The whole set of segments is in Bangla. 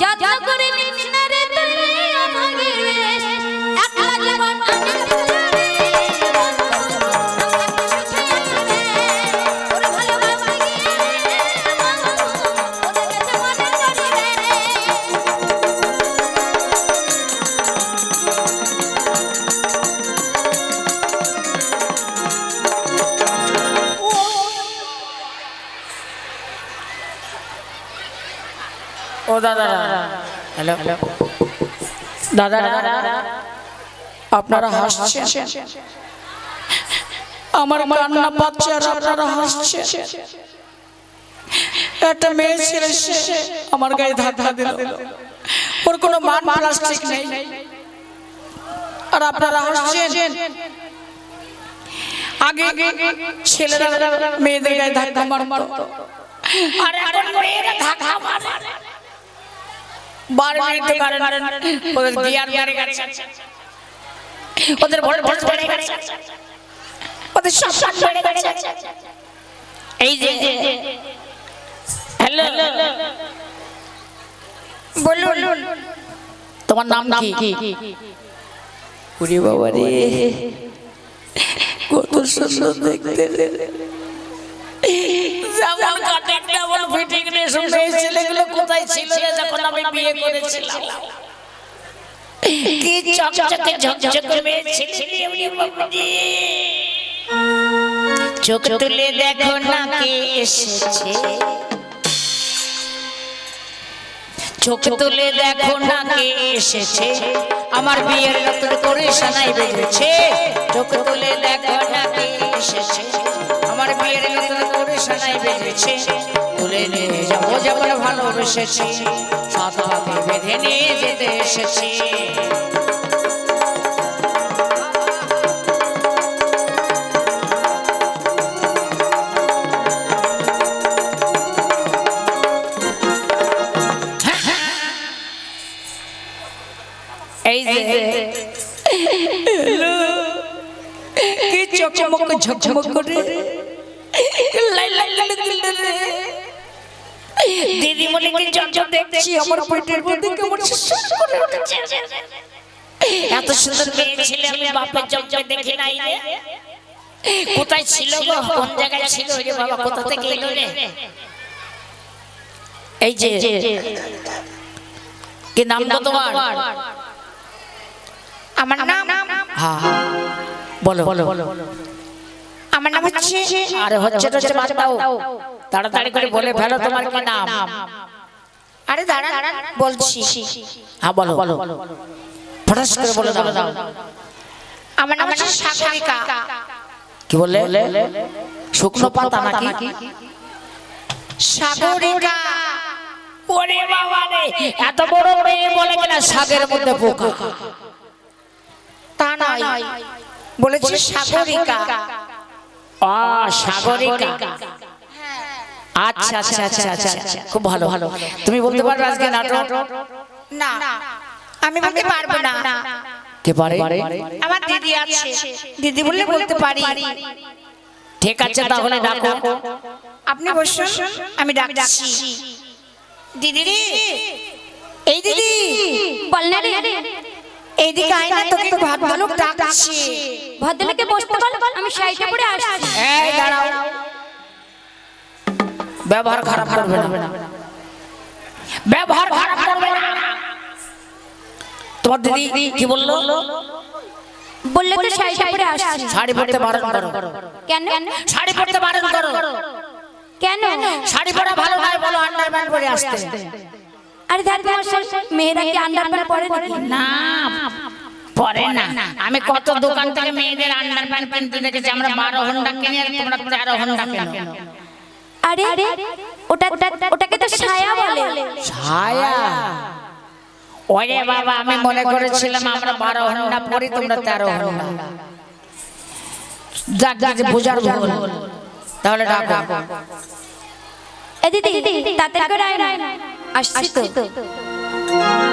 যত্ন দাদা। হ্যালো। দাদা আপনারা হাসছেন? আমার কান্না পাচ্ছে আর আপনারা হাসছেন? একটা মেয়ে ছেলে আমার গায়ে ধাক্কা দিল। ওর কোনো মান প্লাস্টিক নেই। আর আপনারা হাসছেন? আগে আগে ছেলেরা মেয়েদের গায়ে ধাক্কা মারতো। আর এখন মেয়েরা ধাক্কা মারে। বার কারণ ওদের গিয়ার মেরে গেছে। ওদের ভোট ভোট বেড়ে গেছে। ওদের সব সব বেড়ে গেছে। এই যে হ্যালো বলুন তোমার নাম কি? ওরে বাবা রে কত সুন্দর দেখতে। যেমন কাটিং তেমন ফিটিং রে শুনে ছেলেগুলো কোথায় ছিল যখন আমি বিয়ে করেছিলাম? কি চকচকে ঝকঝকে মেয়ে ছেলে ওরে চোখ তুলে দেখো না কে এসেছে। চোখ তুলে দেখো না কে এসেছে। আমার বিয়ের নতুন করে সানাই বেজেছে চোখ তুলে দেখো না কে এসেছে। করে সানাই তুলে নিয়ে যাব যেমন ভালোবেসেছি সাত বেঁধে নিয়ে যেতে এসেছি। এই যে কি চকমক ঝকঝক করে দিদি বলে কি জঞ্জল দেখছি আমার পেটের মধ্যে কেমন সুসুস করে উঠেছে এত সুন্দর মেয়ে ছেলে আমি বাপের জঞ্জল দেখি নাই রে। কোথায় ছিল গো? কোন জায়গায় ছিল? রে বাবা কোথা থেকে এলো রে? এই যে কি নাম গো তোমার? আমার নাম হ্যাঁ। বলো। বলো। আমার নাম হচ্ছে আরে হচ্ছে তো হচ্ছে বাদ দাও। তাড়াতাড়ি করে বলে ফেলো তোমার কি নাম? আরে দাঁড়া বলছি। হ্যাঁ বলো। বলো ফটাস করে বলে দাও। আমার নাম হচ্ছে সাগরিকা। কি বললে শুকনো পাতা নাকি? সাগরিকা। ওরে বাবা রে এত বড় মেয়ে বলে কিনা শাকের মধ্যে পোকা? তা নয়। বলেছি সাগরিকা। সাগরিকা আচ্ছা আচ্ছা আচ্ছা আচ্ছা আচ্ছা খুব ভালো ভালো। তুমি বলতে পারবে আজকে নাটক? না। আমি বলতে পারব না। কে পারে? আমার দিদি আছে। দিদি বললে বলতে পারি। ঠিক আছে তাহলে ডাকো। আপনি বসুন। আমি ডাকছি। দিদি। এই দিদি। এইদিকে আয় না তোকে ভাত বালক ডাকছি। ভদ্রলোকে বসতে বল আমি শাড়িটা পরে আসছি। এই দাঁড়াও। ব্যবহার খারাপ করবে না। ব্যবহার খারাপ করবে না। তোমার দিদি কি বলল? বললে তো শাড়িটা পরে আসছি। শাড়ি পরতে বারণ করো। কেন? শাড়ি পরতে বারণ করো। কেন? শাড়ি পরা ভালো নয় বলো আন্ডারপ্যান্ট পরে আসতে। আরে ধ্যান তোমার মেয়েরা কি আন্ডারপ্যান্ট পরে নাকি? না পরে না। আমি কত দোকান থেকে মেয়েদের আন্ডারপ্যান্ট কিনতে দেখেছি আমরা বারো ঘণ্টা কিনি আর তোমরা তেরো ঘণ্টা কেন। আরে ওটা ওটা ওটাকে তো ছায়া বলে। ছায়া? ওরে বাবা আমি মনে করেছিলাম আমরা বারো ঘণ্টা পরে তোমরা তেরো ঘণ্টা যাক যাক বুঝার ভুল তাহলে ডাকো এ দিদি তাতে করে আয় না। আসছি তো আমার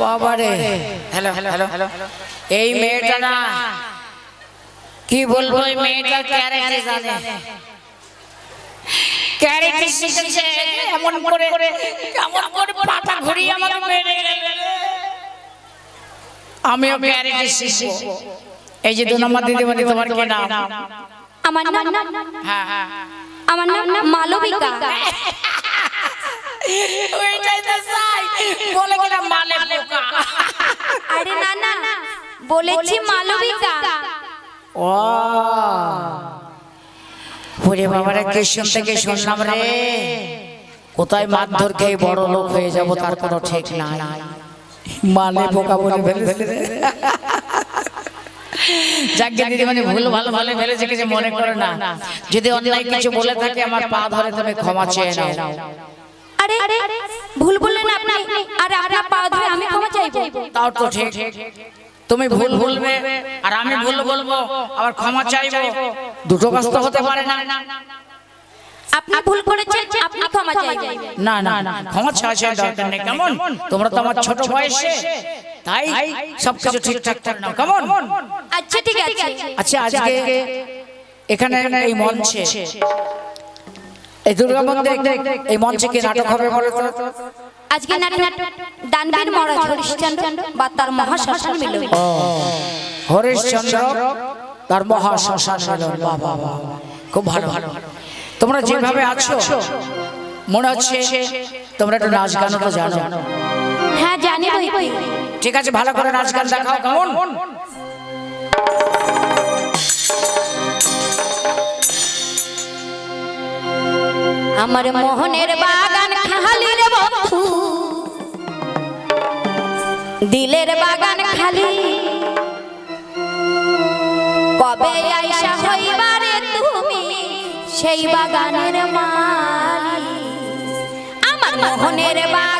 বাবারে। হ্যালো হ্যালো হ্যালো এই মেয়েটা না। কি বলব এই মেয়েটা ক্যারেক্টার জানে। ক্যারেক্টার শিখেছে এমন করে এমন করে পাটা ঘুরিয়ে আমাকে মেরে গেল আমিও ক্যারেক্টার শিখব এই যে দু নম্বর দিদিমণি তোমার কি নাম? আমার নাম হ্যাঁ হ্যাঁ হ্যাঁ। আমার নাম মালবিকা। ওইটাই তো চাই বলে কিনা মালে পোকা আরে না না না বলেছি মালবিকা। ও। ওরে বাবারে কি শুনতে শুনলাম রে? কোথায় মারধর খেয়ে বড় লোক হয়ে যাব তার কোনো ঠিক নাই। মানে বোকা বলে ফেলেছে। যাকে দিদি মানে ভুল ভালো ভালো ফেলেছে কিছু মনে করো না। যদি অন্যায় কিছু বলে থাকে আমার পা ধরে তুমি ক্ষমা চেয়ে নাও। আরে ভুল বললেন আপনি। আর আপনার পা ধরে আমি ক্ষমা চাইব। তাও তো ঠিক। তুমি ভুল বলবে আর আমি ভুল বলব আবার ক্ষমা চাইব। দুটো কাজ তো হতে পারে না। আপনি ভুল করেছেন আপনি ক্ষমা চাইবেন। না না না ক্ষমা চাওয়ার দরকার নেই। কেমন? তোমরা তো আমার ছোট বয়সে। তাই সবকিছু ঠিকঠাক করে নাও কেমন? আচ্ছা ঠিক আছে। আচ্ছা আজকে এখানে এই মঞ্চে। এই দুর্গা মন্দির এই মঞ্চে কি নাটক হবে বলো তো আজকে নাটক দানবীর মহারাজ হরিশ্চন্দ্র বা তার মহাশ্মশান মিলন। হরিশ্চন্দ্র তার মহা শ্মশান মিলন বাবা বাবা খুব ভালো। ভালো। তোমরা যেভাবে আছো মনে হচ্ছে তোমরা একটু নাচ গানও তো জানো। হ্যাঁ জানি ঠিক আছে ভালো করে নাচ গান দেখাও কেমন? আমার মোহনের বাগান খালি রে বন্ধু। দিলের বাগান খালি। কবে আইসা হইবারে তুমি সেই বাগানের মালি আমার মোহনের বাগান